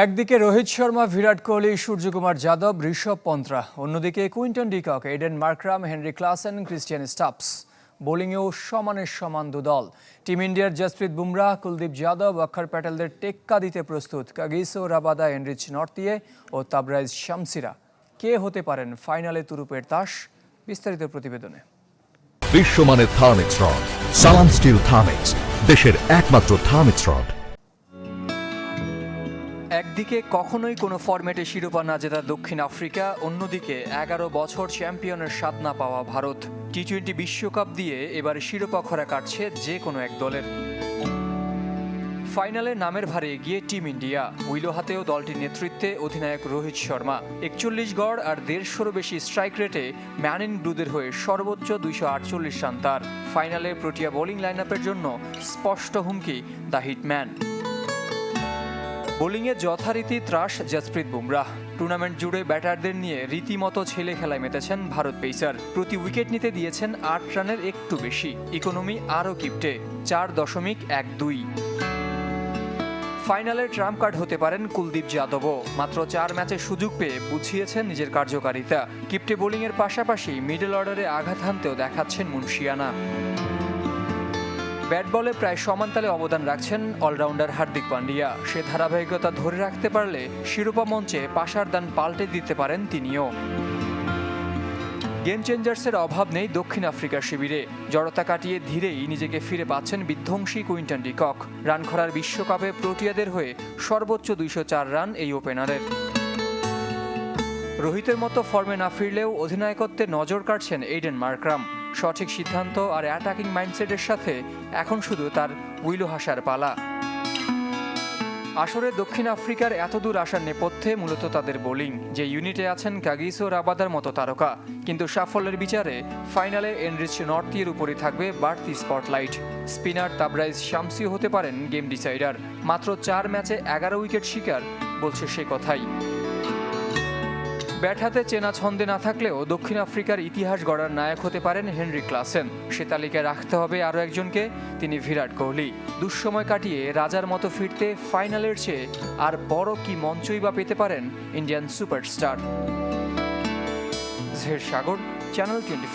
একদিকে রোহিত শর্মা, বিরাট কোহলি, সূর্যকুমার যাদব, ঋষভ পন্ত্রা। অন্যদিকে Quinton de Kock, Aiden Markram, Heinrich Klaasen, Tristan Stubbs. বোলিংয়েও সমানের সমান দুদল। টিম ইন্ডিয়ার জসপ্রীত বুমরাহ কুলদীপ যাদব, অক্ষর প্যাটেলদের টেক্কা দিতে প্রস্তুত। কাগিসো রাবাদা, এনরিচ নর্তিয়ে ও তাবরাইজ শামসিরা। কে হতে পারেন ফাইনালে তুরুপের তাস? বিস্তারিত প্রতিবেদনে। বিশ্বমানের Thermex rod, Salam steel Thermex, দেশের একমাত্র থার্মিক্স রড। একদিকে কখনোই কোনো ফরম্যাটে শিরোপা না জেতা দক্ষিণ আফ্রিকা, অন্যদিকে এগারো বছর চ্যাম্পিয়নের স্বাদ না পাওয়া ভারত। টি টোয়েন্টি বিশ্বকাপ দিয়ে এবার শিরোপা খরা কাটছে যে কোনো এক দলের। ফাইনালে নামের ভারে গিয়ে টিম ইন্ডিয়া। উইলো হাতেও দলটির নেতৃত্বে অধিনায়ক রোহিত শর্মা। একচল্লিশ গড় আর দেড়শোরও বেশি স্ট্রাইক রেটে ম্যান ইন ব্লুদের হয়ে সর্বোচ্চ দুইশো আটচল্লিশ রান তার। ফাইনালে প্রোটিয়া বোলিং লাইন জন্য স্পষ্ট হুমকি দ্য হিটম্যান। বোলিংয়ে যথারীতি ত্রাস জসপ্রীত বুমরাহ টুর্নামেন্ট জুড়ে ব্যাটারদের নিয়ে রীতিমতো ছেলে খেলায় মেতেছেন ভারত পেসার। প্রতি উইকেট নিতে দিয়েছেন আট রানের একটু বেশি। ইকোনমি আরও কিপটে, চার দশমিক এক দুই। ফাইনালের ট্রাম্প কার্ড হতে পারেন কুলদীপ যাদবও। মাত্র চার ম্যাচে সুযোগ পেয়ে বুঝিয়েছেন নিজের কার্যকারিতা। কিপটে বোলিংয়ের পাশাপাশি মিডল অর্ডারে আঘাত হানতেও দেখাচ্ছেন মুন্সিয়ানা। ব্যাট বলে প্রায় সমানতালে অবদান রাখছেন অলরাউন্ডার হার্দিক পান্ডিয়া। সে ধারাবাহিকতা ধরে রাখতে পারলে শিরোপা মঞ্চে পাশার দান পাল্টে দিতে পারেন তিনিও। গেম চেঞ্জার্সের অভাব নেই দক্ষিণ আফ্রিকার শিবিরে। জড়তা কাটিয়ে ধীরেই নিজেকে ফিরে পাচ্ছেন বিধ্বংসী কুইন্টন ডিকক। রান খরার বিশ্বকাপে প্রোটিয়াদের হয়ে সর্বোচ্চ দুইশো চার রান এই ওপেনারের। রোহিতের মতো ফর্মে না ফিরলেও অধিনায়কত্বে নজর কাটছেন এইডেন মার্করাম সঠিক সিদ্ধান্ত আর অ্যাটাকিং মাইন্ডসেটের সাথে এখন শুধু তার উইলো হাসার পালা। আসরে দক্ষিণ আফ্রিকার এতদূর আসার নেপথ্যে মূলত তাদের বোলিং, যে ইউনিটে আছেন কাগিসো রাবাদার মতো তারকা। কিন্তু সাফল্যের বিচারে ফাইনালে এনরিচ নর্থিয়ের উপরই থাকবে বাড়তি স্পটলাইট স্পিনার তাবরাইজ শামসিও হতে পারেন গেম ডিসাইডার। মাত্র চার ম্যাচে এগারো উইকেট শিকার, বলছে সে কথাই। ব্যাট হাতে চেনা ছন্দে না থাকলেও দক্ষিণ আফ্রিকার ইতিহাস গড়ার নায়ক হতে পারেন হেনরি ক্লাসেন। সে তালিকায় রাখতে হবে আরও একজনকে, তিনি বিরাট কোহলি। দুঃসময় কাটিয়ে রাজার মতো ফিরতে ফাইনালের চেয়ে আর বড় কি মঞ্চই বা পেতে পারেন ইন্ডিয়ান সুপারস্টার। ঝের সাগর, চ্যানেল টোয়েন্টি